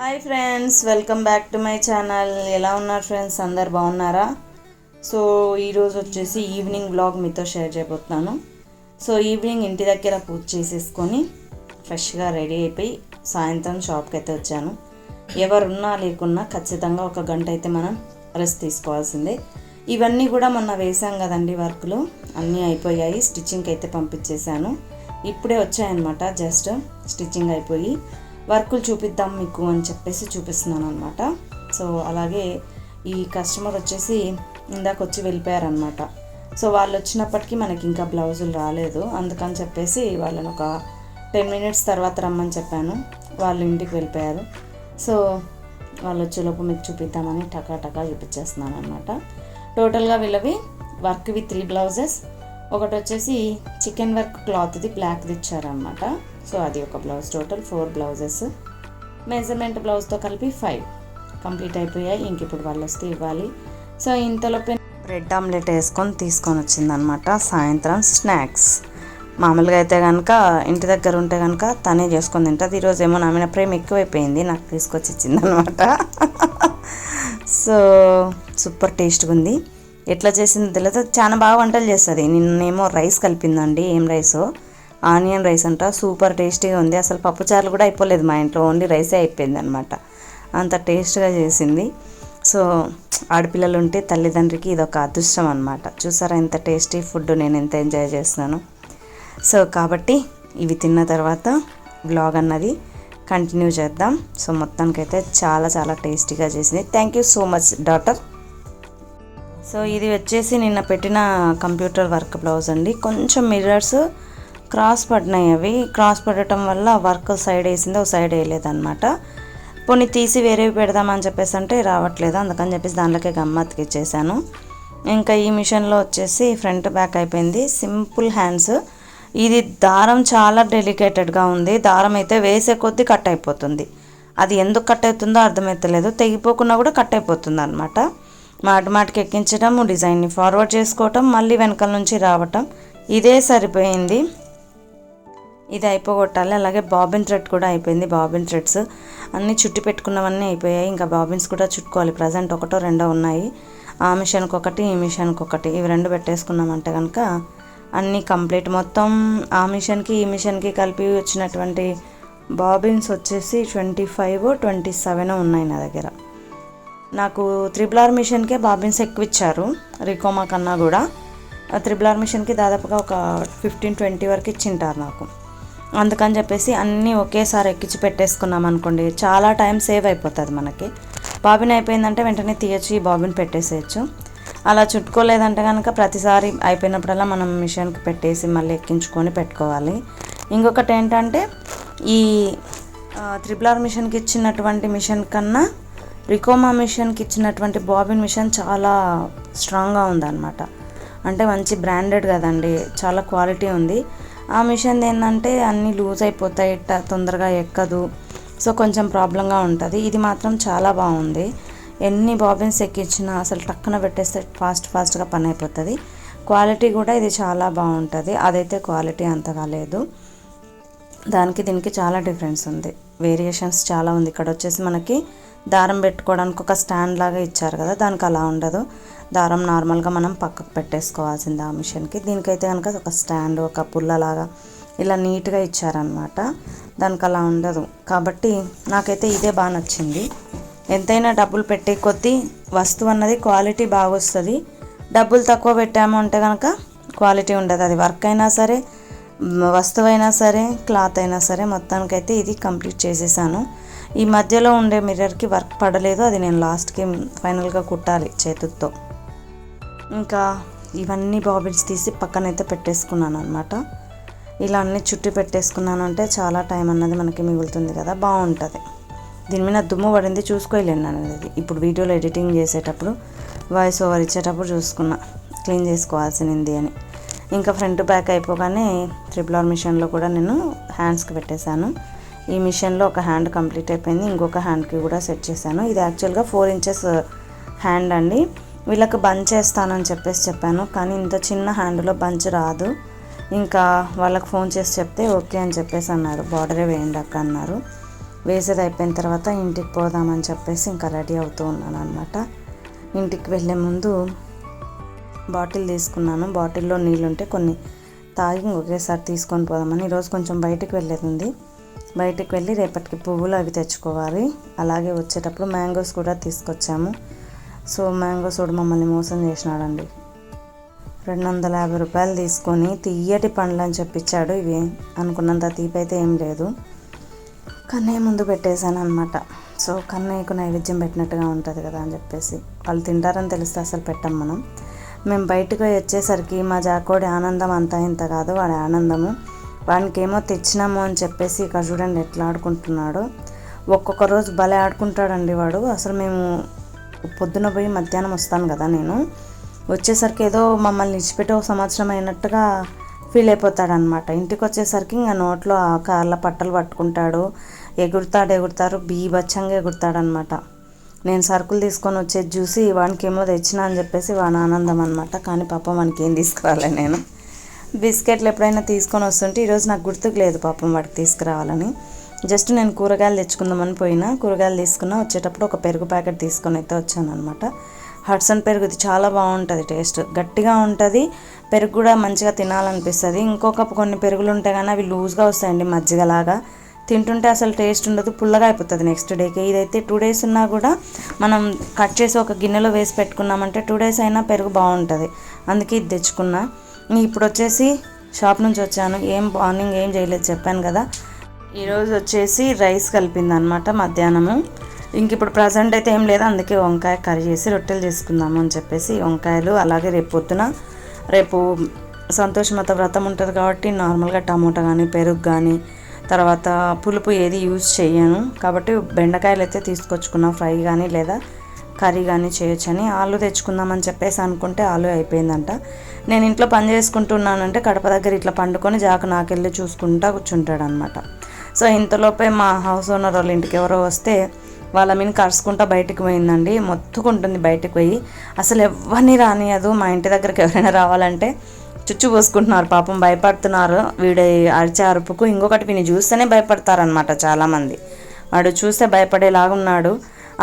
Hi friends welcome back to my channel. ఎలా ఉన్నారు friends? అందరు బాగున్నారా? సో ఈరోజు వచ్చేసి ఈవినింగ్ బ్లాగ్ మీతో షేర్ చేయబోతున్నాను. సో ఈవినింగ్ ఇంటి దగ్గర పూజ చేసేసుకొని ఫ్రెష్గా రెడీ అయిపోయి సాయంత్రం షాప్కి అయితే వచ్చాను. ఎవరున్నా లేకున్నా ఖచ్చితంగా ఒక గంట అయితే మనం రెస్ట్ తీసుకోవాల్సిందే. ఇవన్నీ కూడా మొన్న వేసాం కదండి వర్క్లు. అన్నీ అయిపోయాయి. స్టిచ్చింగ్కి అయితే పంపించేశాను. ఇప్పుడే వచ్చాయన్నమాట. జస్ట్ స్టిచ్చింగ్ అయిపోయి వర్కులు చూపిద్దాం మీకు అని చెప్పేసి చూపిస్తున్నాను అనమాట సో అలాగే ఈ కస్టమర్ వచ్చేసి ఇందాక వచ్చి వెళ్ళిపోయారనమాట సో వాళ్ళు వచ్చినప్పటికీ మనకి ఇంకా బ్లౌజులు రాలేదు. అందుకని చెప్పేసి వాళ్ళని ఒక టెన్ మినిట్స్ తర్వాత రమ్మని చెప్పాను. వాళ్ళు ఇంటికి వెళ్ళిపోయారు. సో వాళ్ళు వచ్చేలోపు మీకు చూపిద్దామని టకా టకా చూపించేస్తున్నాను అనమాట టోటల్గా వీళ్ళవి వర్క్వి త్రీ బ్లౌజెస్ ఒకటి వచ్చేసి చికెన్ వర్క్ క్లాత్ది బ్లాక్ది ఇచ్చారనమాట సో అది ఒక blouse total four blouses. Measurement బ్లౌజ్తో కలిపి ఫైవ్. కంప్లీట్ అయిపోయాయి. ఇంక ఇప్పుడు వాళ్ళు వస్తే ఇవ్వాలి. సో ఇంతలోపే బ్రెడ్ ఆమ్లెట్ వేసుకొని తీసుకొని వచ్చిందనమాట సాయంత్రం స్నాక్స్. మామూలుగా అయితే కనుక ఇంటి దగ్గర ఉంటే కనుక తనే చేసుకొని తింటుంది. ఈరోజు ఏమో నా మీద ప్రేమ ఎక్కువైపోయింది. నాకు తీసుకొచ్చి ఇచ్చిందనమాట సో సూపర్ టేస్ట్గా ఉంది ఎట్లా చేసిందో తెలియదు చాలా బాగా వంటలు చేస్తుంది. నిన్నేమో రైస్ కలిపిందండి. ఏం రైసో? ఆనియన్ రైస్ అంట. సూపర్ టేస్టీగా ఉంది. అసలు పప్పుచారులు కూడా అయిపోలేదు మా ఇంట్లో. ఓన్లీ రైసే అయిపోయింది అనమాట అంత టేస్ట్గా చేసింది. సో ఆడపిల్లలు ఉంటే తల్లిదండ్రికి ఇది ఒక అదృష్టం అనమాట. చూసారా ఎంత టేస్టీ ఫుడ్. నేను ఎంత ఎంజాయ్ చేస్తున్నాను. సో కాబట్టి ఇవి తిన్న తర్వాత బ్లాగ్ అన్నది కంటిన్యూ చేద్దాం. సో మొత్తానికైతే చాలా చాలా టేస్టీగా చేసింది. Thank you so much daughter. So ఇది వచ్చేసి నిన్న పెట్టిన కంప్యూటర్ వర్క్ బ్లౌజ్ అండి. కొంచెం మిర్రర్స్ క్రాస్ పడినాయి అవి. క్రాస్ పడటం వల్ల వర్క్ సైడ్ వేసింది ఒక సైడ్ వేయలేదన్నమాట. పోనీ తీసి వేరేవి పెడదామని చెప్పేసి అంటే రావట్లేదు. అందుకని చెప్పేసి దాంట్లోకే గమ్మత్తుకి ఇచ్చేసాను. ఇంకా ఈ మిషన్లో వచ్చేసి ఫ్రంట్ బ్యాక్ అయిపోయింది. Simple hands. ఇది దారం చాలా డెలికేటెడ్గా ఉంది. దారం అయితే వేసే కొద్దీ కట్ అయిపోతుంది. అది ఎందుకు కట్ అవుతుందో అర్థమవుతలేదు తెగిపోకుండా కూడా కట్ అయిపోతుంది అనమాట మాటి మాటికి ఎక్కించడం డిజైన్ని ఫార్వర్డ్ చేసుకోవటం మళ్ళీ వెనకాల నుంచి రావటం ఇదే సరిపోయింది. ఇది అయిపోగొట్టాలి. అలాగే బాబిన్ థ్రెడ్ కూడా అయిపోయింది. బాబిన్ థ్రెడ్స్ అన్నీ చుట్టి పెట్టుకున్నవన్నీ అయిపోయాయి. ఇంకా బాబిన్స్ కూడా చుట్టుకోవాలి. ప్రజెంట్ ఒకటో రెండో ఉన్నాయి. ఆ మిషన్కి ఒకటి ఈ మిషన్కి ఒకటి. ఇవి రెండు పెట్టేసుకున్నామంటే కనుక అన్నీ కంప్లీట్ మొత్తం ఆ మిషన్కి ఈ మిషన్కి కలిపి వచ్చినటువంటి బాబిన్స్ వచ్చేసి ట్వంటీ ఫైవ్ ట్వంటీ సెవెన్ ఉన్నాయి నా దగ్గర. నాకు త్రిబుల్ ఆర్ మిషన్కే బాబిన్స్ ఎక్కువ ఇచ్చారు రికోమా కన్నా కూడా. త్రిబుల్ ఆర్ మిషన్కి దాదాపుగా ఒక ఫిఫ్టీన్ ట్వంటీ వరకు ఇచ్చింటారు నాకు. అందుకని చెప్పేసి అన్నీ ఒకేసారి ఎక్కించి పెట్టేసుకున్నాం అనుకోండి చాలా టైం సేవ్ అయిపోతుంది మనకి. బాబిన్ అయిపోయిందంటే వెంటనే తీయచ్చు ఈ బాబిన్ పెట్టేసేయచ్చు. అలా చుట్టుకోలేదంటే కనుక ప్రతిసారి అయిపోయినప్పుడల్లా మనం మిషన్కి పెట్టేసి మళ్ళీ ఎక్కించుకొని పెట్టుకోవాలి. ఇంకొకటి ఏంటంటే ఈ త్రిబుల్ ఆర్ మిషన్కి ఇచ్చినటువంటి మిషన్ కన్నా రికోమా మిషన్కి ఇచ్చినటువంటి బాబిన్ మిషన్ చాలా స్ట్రాంగ్గా ఉందన్నమాట. అంటే మంచి బ్రాండెడ్ కదండి చాలా క్వాలిటీ ఉంది. ఆ మిషన్ ఏంటంటే అన్నీ లూజ్ అయిపోతాయి తొందరగా ఎక్కదు. సో కొంచెం ప్రాబ్లంగా ఉంటుంది. ఇది మాత్రం చాలా బాగుంది. ఎన్ని బాబిన్స్ ఎక్కించినా అసలు టక్కున పెట్టేస్తే ఫాస్ట్ ఫాస్ట్గా పని అయిపోతుంది. క్వాలిటీ కూడా ఇది చాలా బాగుంటుంది. అదైతే క్వాలిటీ అంతగా లేదు. దానికి దీనికి చాలా డిఫరెన్స్ ఉంది. వేరియేషన్స్ చాలా ఉంది. ఇక్కడ వచ్చేసి మనకి దారం పెట్టుకోవడానికి ఒక స్టాండ్ లాగా ఇచ్చారు కదా దానికి అలా ఉండదు. దారం నార్మల్గా మనం పక్కకు పెట్టేసుకోవాల్సింది ఆ మిషన్కి దీనికైతే కనుక ఒక స్టాండ్ ఒక పుల్లలాగా ఇలా నీట్గా ఇచ్చారనమాట దానికి అలా ఉండదు. కాబట్టి నాకైతే ఇదే బాగా నచ్చింది. ఎంతైనా డబ్బులు పెట్టే కొద్దీ వస్తువు అన్నది క్వాలిటీ బాగా వస్తుంది డబ్బులు తక్కువ పెట్టాము అంటే కనుక క్వాలిటీ ఉండదు. అది వర్క్ అయినా సరే వస్తువైనా సరే క్లాత్ అయినా సరే మొత్తానికైతే ఇది కంప్లీట్ చేసేసాను. ఈ మధ్యలో ఉండే మిర్రర్కి వర్క్ పడలేదు అది నేను లాస్ట్కి ఫైనల్గా కుట్టాలి చేతులతో ఇంకా ఇవన్నీ బాబిన్స్ తీసి పక్కనైతే పెట్టేసుకున్నాను అనమాట ఇలా అన్ని చుట్టి పెట్టేసుకున్నాను అంటే చాలా టైం అన్నది మనకి మిగులుతుంది కదా బాగుంటుంది. దీని మీద దుమ్ము పడింది చూసుకోలేను నేను అది. ఇప్పుడు వీడియోలో ఎడిటింగ్ చేసేటప్పుడు వాయిస్ ఓవర్ ఇచ్చేటప్పుడు చూసుకున్నా. క్లీన్ చేసుకోవాల్సింది అని. ఇంకా ఫ్రంట్ బ్యాక్ అయిపోగానే త్రిబుల్ ఆర్ మిషన్లో కూడా నేను హ్యాండ్స్కి పెట్టేశాను. ఈ మిషన్లో ఒక హ్యాండ్ కంప్లీట్ అయిపోయింది. ఇంకొక హ్యాండ్కి కూడా సెట్ చేశాను. ఇది యాక్చువల్గా ఫోర్ ఇంచెస్ హ్యాండ్ అండి. వీళ్ళకి బంచ్ చేస్తానని చెప్పేసి చెప్పాను. కానీ ఇంత చిన్న హ్యాండ్లో బంచ్ రాదు. ఇంకా వాళ్ళకి ఫోన్ చేసి చెప్తే ఓకే అని చెప్పేసి అన్నారు. బార్డరే వేయండి అక్క అన్నారు. వేసేది అయిపోయిన తర్వాత ఇంటికి పోదామని చెప్పేసి ఇంకా రెడీ అవుతూ ఉన్నాను అనమాట ఇంటికి వెళ్ళే ముందు బాటిల్ తీసుకున్నాను. బాటిల్లో నీళ్ళు ఉంటే కొన్ని తాగి ఒకేసారి తీసుకొని పోదామని. ఈరోజు కొంచెం బయటకు వెళ్ళేది. ఉంది బయటికి వెళ్ళి రేపటికి పువ్వులు అవి తెచ్చుకోవాలి. అలాగే వచ్చేటప్పుడు మ్యాంగోస్ కూడా తీసుకొచ్చాము. సో మ్యాంగోస్ కూడా మమ్మల్ని మోసం చేసినాడండి. రెండు వందల యాభై రూపాయలు తీసుకొని తీయటి పండ్లు అని చెప్పించాడు ఇవి అనుకున్నంత తీపి అయితే ఏం లేదు. కన్నయ్య ముందు పెట్టేశాను అనమాట సో కన్నయ్యకు నైవేద్యం పెట్టినట్టుగా ఉంటుంది కదా అని చెప్పేసి. వాళ్ళు తింటారని తెలిస్తే అసలు పెట్టాం మనం. మేము బయటకు వచ్చేసరికి మా జాకోడి ఆనందం అంతా ఇంత కాదు వాడి ఆనందము. వానికి ఏమో తెచ్చినాము అని చెప్పేసి ఇక్కడ చూడండి ఎట్లా ఆడుకుంటున్నాడు. ఒక్కొక్క రోజు భలే ఆడుకుంటాడండి వాడు. అసలు మేము పొద్దున పోయి మధ్యాహ్నం వస్తాను కదా నేను. వచ్చేసరికి ఏదో మమ్మల్ని ఇచ్చిపెట్టి ఒక సంవత్సరం అయినట్టుగా ఫీల్ అయిపోతాడనమాట ఇంటికి వచ్చేసరికి ఇంకా నోట్లో ఆ కాళ్ళ పట్టలు పట్టుకుంటాడు. ఎగురుతాడు ఎగురుతారు బీభత్సంగా ఎగురుతాడనమాట నేను సరుకులు తీసుకొని వచ్చేది చూసి వానికి ఏమో తెచ్చినా అని చెప్పేసి వాని ఆనందం అనమాట కానీ పాపం వానికి ఏం తీసుకురాలే నేను. బిస్కెట్లు ఎప్పుడైనా తీసుకొని వస్తుంటే ఈరోజు నాకు గుర్తుకు లేదు పాపం వాడికి తీసుకురావాలని. జస్ట్ నేను కూరగాయలు తెచ్చుకుందామని పోయినా కూరగాయలు తీసుకున్నా వచ్చేటప్పుడు ఒక పెరుగు ప్యాకెట్ తీసుకొని అయితే వచ్చాను అనమాట హడ్సన్ పెరుగు ఇది చాలా బాగుంటుంది టేస్ట్. గట్టిగా ఉంటుంది పెరుగు కూడా మంచిగా తినాలనిపిస్తుంది. ఇంకొక కొన్ని పెరుగులు ఉంటాయి కానీ అవి లూజ్గా వస్తాయండి మజ్జిగలాగా. తింటుంటే అసలు టేస్ట్ ఉండదు పుల్లగా అయిపోతుంది నెక్స్ట్ డేకి ఇదైతే టూ డేస్ ఉన్నా కూడా మనం కట్ చేసి ఒక గిన్నెలో వేసి పెట్టుకున్నామంటే టూ డేస్ అయినా పెరుగు బాగుంటుంది. అందుకే ఇది తెచ్చుకున్నా. ఇప్పుడు వచ్చేసి షాప్ నుంచి వచ్చాను. ఏం మార్నింగ్ ఏం చేయలేదు చెప్పాను కదా. ఈరోజు వచ్చేసి రైస్ కలిపింది అనమాట మధ్యాహ్నము. ఇంక ఇప్పుడు ప్రజెంట్ అయితే ఏం లేదు అందుకే వంకాయ కర్రీ చేసి రొట్టెలు చేసుకుందాము అని చెప్పేసి వంకాయలు అలాగే రేపు పొద్దున రేపు సంతోషమత వ్రతం ఉంటుంది కాబట్టి నార్మల్గా టమోటా కానీ పెరుగు కానీ తర్వాత పులుపు ఏది యూజ్ చేయను కాబట్టి బెండకాయలు అయితే తీసుకొచ్చుకున్నా ఫ్రై కానీ లేదా కర్రీ కానీ చేయొచ్చని. ఆలు తెచ్చుకుందామని చెప్పేసి అనుకుంటే ఆలు అయిపోయిందంట. నేను ఇంట్లో పని చేసుకుంటున్నానంటే కడప దగ్గర ఇట్లా పండుకొని జాకు నాకెళ్ళి చూసుకుంటా కూర్చుంటాడనమాట సో ఇంతలోపే మా హౌస్ ఓనర్ వాళ్ళ ఇంటికి ఎవరో వస్తే వాళ్ళ మీద కరుచుకుంటా బయటకు పోయిందండి. మొత్తుకుంటుంది బయటకు పోయి. అసలు ఎవరిని రానియదు. మా ఇంటి దగ్గరికి ఎవరైనా రావాలంటే చుచ్చు పోసుకుంటున్నారు పాపం భయపడుతున్నారు. వీడి అరిచే అరుపుకు ఇంకొకటి వీని చూస్తేనే భయపడతారనమాట చాలామంది. వాడు చూస్తే భయపడేలాగా ఉన్నాడు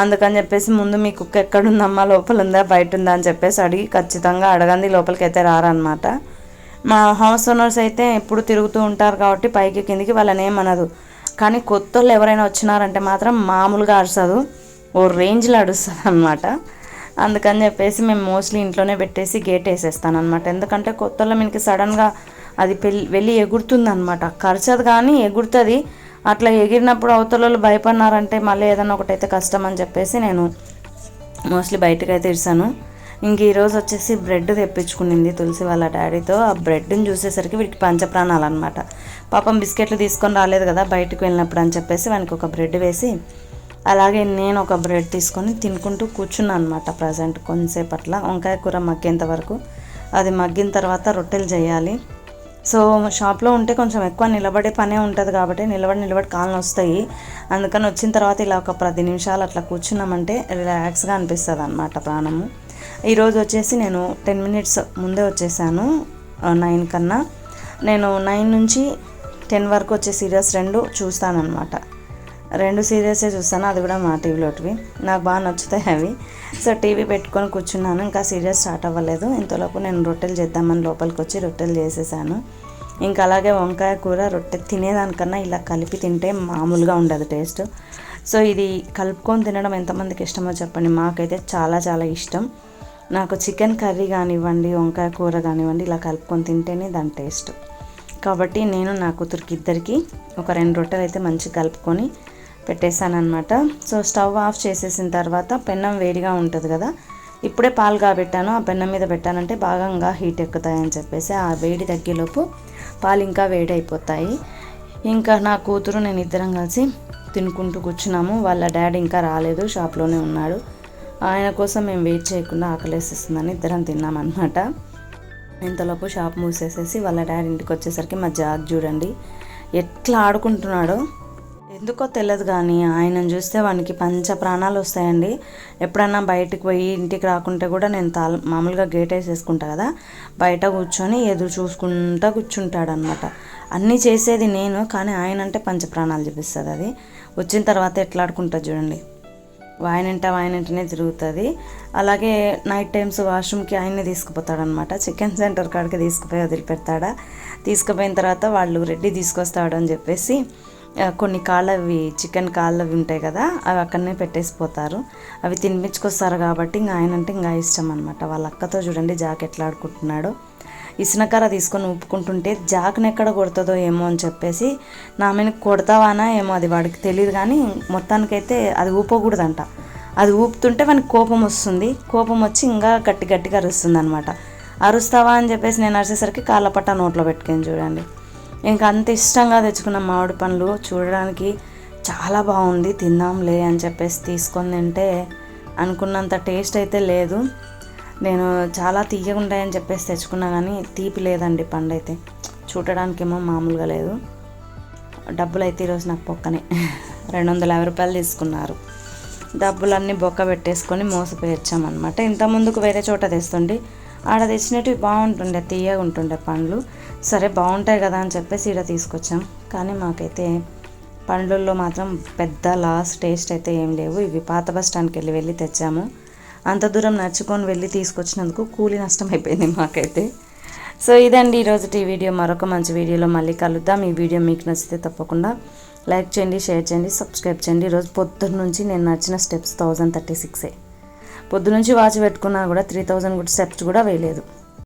అందుకని చెప్పేసి ముందు మీ కుక్క ఎక్కడుందమ్మా లోపల ఉందా బయట ఉందా అని చెప్పేసి అడిగి ఖచ్చితంగా అడగంది లోపలికి అయితే రారనమాట మా హౌస్ ఓనర్స్ అయితే ఎప్పుడు తిరుగుతూ ఉంటారు కాబట్టి పైకి కిందికి వాళ్ళని ఏమనదు. కానీ కొత్త వాళ్ళు ఎవరైనా వచ్చినారంటే మాత్రం మామూలుగా అరుసదు ఓ రేంజ్లో అడుస్తుంది అనమాట అందుకని చెప్పేసి మేము మోస్ట్లీ ఇంట్లోనే పెట్టేసి గేట్ వేసేస్తాను అనమాట ఎందుకంటే కొత్త వాళ్ళ సడన్గా అది పెళ్ళి వెళ్ళి ఎగురుతుంది అనమాట ఖర్చదు కానీ ఎగురుతుంది. అట్లా ఎగిరినప్పుడు అవతల వాళ్ళు భయపడినారంటే మళ్ళీ ఏదైనా ఒకటైతే కష్టం అని చెప్పేసి నేను మోస్ట్లీ బయటకు అయితే ఇస్తాను ఇంక ఈరోజు వచ్చేసి బ్రెడ్ తెప్పించుకునింది తులసి వాళ్ళ డాడీతో. ఆ బ్రెడ్ని చూసేసరికి వీటికి పంచప్రాణాలు అనమాట పాపం బిస్కెట్లు తీసుకొని రాలేదు కదా బయటకు వెళ్ళినప్పుడు అని చెప్పేసి వానికి ఒక బ్రెడ్ వేసి అలాగే నేను ఒక బ్రెడ్ తీసుకొని తినుకుంటూ కూర్చున్నాను అనమాట ప్రజెంట్ కొంతసేపు అట్లా వంకాయ కూర మగ్గేంత వరకు. అది మగ్గిన తర్వాత రొట్టెలు చేయాలి. సో షాప్లో ఉంటే కొంచెం ఎక్కువ నిలబడే పనే ఉంటుంది కాబట్టి నిలబడి నిలబడి కాళ్ళు వస్తాయి. అందుకని వచ్చిన తర్వాత ఇలా ఒక పది నిమిషాలు అట్లా కూర్చున్నామంటే రిలాక్స్గా అనిపిస్తుంది అనమాట ప్రాణము ఈరోజు వచ్చేసి నేను టెన్ మినిట్స్ ముందే వచ్చేసాను నైన్ కన్నా. నేను నైన్ నుంచి టెన్ వరకు వచ్చే సీరియల్స్ రెండు చూస్తానన్నమాట. రెండు సీరియల్సే చూస్తాను అది కూడా మా టీవీలోటివి. నాకు బాగా నచ్చుతాయి అవి. సో టీవీ పెట్టుకొని కూర్చున్నాను ఇంకా సీరియల్ స్టార్ట్ అవ్వలేదు. ఇంతలోపు నేను రొట్టెలు చేద్దామని లోపలికి వచ్చి రొట్టెలు చేసేసాను. ఇంకా అలాగే వంకాయ కూర రొట్టె తినేదానికన్నా ఇలా కలిపి తింటే మామూలుగా ఉండదు టేస్ట్. సో ఇది కలుపుకొని తినడం ఎంతమందికి ఇష్టమో చెప్పండి. మాకైతే చాలా చాలా ఇష్టం. నాకు చికెన్ కర్రీ కానివ్వండి వంకాయ కూర కానివ్వండి ఇలా కలుపుకొని తింటేనే దాని టేస్ట్. కాబట్టి నేను నా కూతురికి ఇద్దరికి ఒక రెండు రొట్టెలు అయితే మంచిగా కలుపుకొని పెట్టేశానమాట సో స్టవ్ ఆఫ్ చేసేసిన తర్వాత పెన్నం వేడిగా ఉంటుంది కదా ఇప్పుడే పాలు కాబెట్టాను. ఆ పెన్నం మీద పెట్టానంటే బాగా హీట్ ఎక్కుతాయని చెప్పేసి ఆ వేడి తగ్గేలోపు పాలు ఇంకా వేడి అయిపోతాయి ఇంకా నా కూతురు నేను ఇద్దరం కలిసి తినుకుంటూ కూర్చున్నాము. వాళ్ళ డాడీ ఇంకా రాలేదు షాప్లోనే ఉన్నాడు. ఆయన కోసం మేము వెయిట్ చేయకుండా ఆకలేసేస్తుందని ఇద్దరం తిన్నామన్నమాట. ఇంతలోపు షాప్ మూసేసేసి వాళ్ళ డాడీ ఇంటికి వచ్చేసరికి మా జాగ్ చూడండి ఎట్లా ఆడుకుంటున్నాడో. ఎందుకో తెలియదు కానీ ఆయనను చూస్తే వానికి పంచ ప్రాణాలు వస్తాయండి. ఎప్పుడన్నా బయటకు పోయి ఇంటికి రాకుంటే కూడా నేను తాళ మామూలుగా గేట్ వేసేసుకుంటా కదా బయట కూర్చొని ఎదురు చూసుకుంటా కూర్చుంటాడనమాట అన్నీ చేసేది నేను కానీ ఆయన అంటే పంచ ప్రాణాలు చూపిస్తుంది అది. వచ్చిన తర్వాత ఎట్లా ఆడుకుంటుంది చూడండి. వాయనంట వాయనంటనే తిరుగుతుంది. అలాగే నైట్ టైమ్స్ వాష్రూమ్కి ఆయన్నే తీసుకుపోతాడనమాట చికెన్ సెంటర్ కాడికి తీసుకుపోయి వదిలిపెడతాడా? తీసుకుపోయిన తర్వాత వాళ్ళు రెడ్డి తీసుకొస్తాడు అని చెప్పేసి కొన్ని కొన్ని కాళ్ళవి చికెన్ కాళ్ళవి ఉంటాయి కదా అవి అక్కడనే పెట్టేసిపోతారు. అవి తినిపించుకొస్తారు కాబట్టి ఇంకా ఆయన అంటే ఇంకా ఇష్టం అనమాట వాళ్ళ అక్కతో చూడండి జాక్ ఎట్లా ఆడుకుంటున్నాడో. ఇసునకర తీసుకొని ఊపుకుంటుంటే జాక్ని ఎక్కడ కొడుతుందో ఏమో అని చెప్పేసి నా మీద కొడతావానా ఏమో అది వాడికి తెలియదు కానీ మొత్తానికైతే అది ఊపకూడదంట. అది ఊపుతుంటే వానికి కోపం వస్తుంది. కోపం వచ్చి ఇంకా గట్టి గట్టిగా అరుస్తుంది అనమాట అరుస్తావా అని చెప్పేసి నేను అరిసేసరికి కాళ్ళ పట్ట నోట్లో పెట్టుకొని చూడండి. ఇంకా అంత ఇష్టంగా తెచ్చుకున్న మామిడి పండ్లు చూడడానికి చాలా బాగుంది తిందాంలే అని చెప్పేసి తీసుకొని తింటే అనుకున్నంత టేస్ట్ అయితే లేదు. నేను చాలా తీయగా ఉంటాయని చెప్పేసి తెచ్చుకున్నా కానీ తీపి లేదండి పండు అయితే. చూడడానికేమో మామూలుగా లేదు. డబ్బులు అయితే ఈరోజు నాకు పొక్కనే. రెండు వందల యాభై రూపాయలు తీసుకున్నారు. డబ్బులన్నీ బొక్క పెట్టేసుకొని మోసపోయి వచ్చామన్నమాట. ఇంత ముందుకు వేరే చోట తెస్తుండే ఆడ తెచ్చినవి బాగుంటుండే తీయగా ఉంటుండే పండ్లు. సరే బాగుంటాయి కదా అని చెప్పేసి ఈడ తీసుకొచ్చాం. కానీ మాకైతే పండ్లల్లో మాత్రం పెద్ద లాస్ టేస్ట్ అయితే ఏం లేవు. ఇవి పాత బస్ స్టాండ్కి వెళ్ళి వెళ్ళి తెచ్చాము. అంత దూరం నడుచుకొని వెళ్ళి తీసుకొచ్చినందుకు కూలి నష్టం అయిపోయింది మాకైతే. సో ఇదండి ఈరోజు ఈ వీడియో. మరొక మంచి వీడియోలో మళ్ళీ కలుద్దాం. ఈ వీడియో మీకు నచ్చితే తప్పకుండా లైక్ చేయండి షేర్ చేయండి సబ్స్క్రైబ్ చేయండి. ఈరోజు పొద్దున్న నుంచి నేను నచ్చిన స్టెప్స్ థౌజండ్ థర్టీ సిక్సే. పొద్దు నుంచి వాచ్ పెట్టుకున్నా కూడా త్రీ థౌజండ్ కూడా స్టెప్స్ కూడా వేయలేదు.